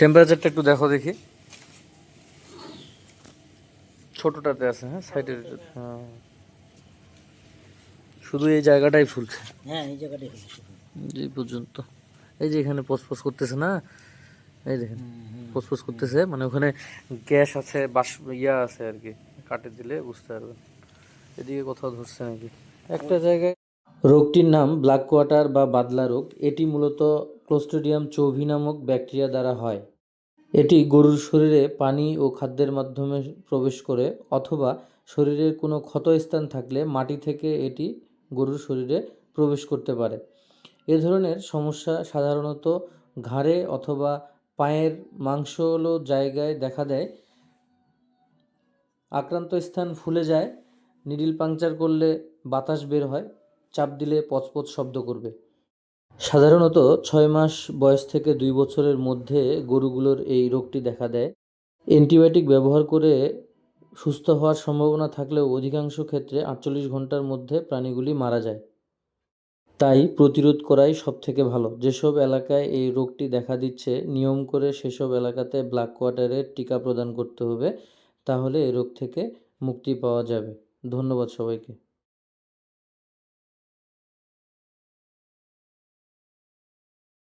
টেম্পারেচারটা একটু দেখো দেখি। ছোটটাতে আছে হ্যাঁ সাইডের হ্যাঁ। শুধু এই জায়গাটাই ফুলছে। হ্যাঁ এই জায়গাটাই। যে পর্যন্ত। এই যে এখানে পসপস করতেছে না? এই দেখেন পসপস করতেছে মানে ওখানে গ্যাস আছে বাস ইয়া আছে আর কি কাটে দিলে বুঝতে পারবেন। এদিকে কোথাও ধরছে নাকি? একটা জায়গায় রোগটির নাম ব্ল্যাক কোয়াটার বা বাদলা রোগ। এটি মূলত ক্লোস্ট্রিডিয়াম চৌভি নামক ব্যাকটেরিয়া দ্বারা হয়। এটি গরুর শরীরে পানি ও খাদ্যের মাধ্যমে প্রবেশ করে অথবা শরীরের কোনো ক্ষত স্থান থাকলে মাটি থেকে এটি গরুর শরীরে প্রবেশ করতে পারে। এ ধরনের সমস্যা সাধারণত ঘাড়ে অথবা পায়ের মাংসলো জায়গায় দেখা দেয়। আক্রান্ত স্থান ফুলে যায়, নিডিল পাংচার করলে বাতাস বের হয়, চাপ দিলে পচপচ শব্দ করবে। সাধারণত ছয় মাস বয়স থেকে দুই বছরের মধ্যে গরুগুলোর এই রোগটি দেখা দেয়। অ্যান্টিবায়োটিক ব্যবহার করে সুস্থ হওয়ার সম্ভাবনা থাকলেও অধিকাংশ ক্ষেত্রে আটচল্লিশ ঘণ্টার মধ্যে প্রাণীগুলি মারা যায়। তাই প্রতিরোধ করাই সবথেকে ভালো। যেসব এলাকায় এই রোগটি দেখা দিচ্ছে, নিয়ম করে সেসব এলাকাতে ব্ল্যাক কোয়াটারের টিকা প্রদান করতে হবে, তাহলে এই রোগ থেকে মুক্তি পাওয়া যাবে। ধন্যবাদ সবাইকে।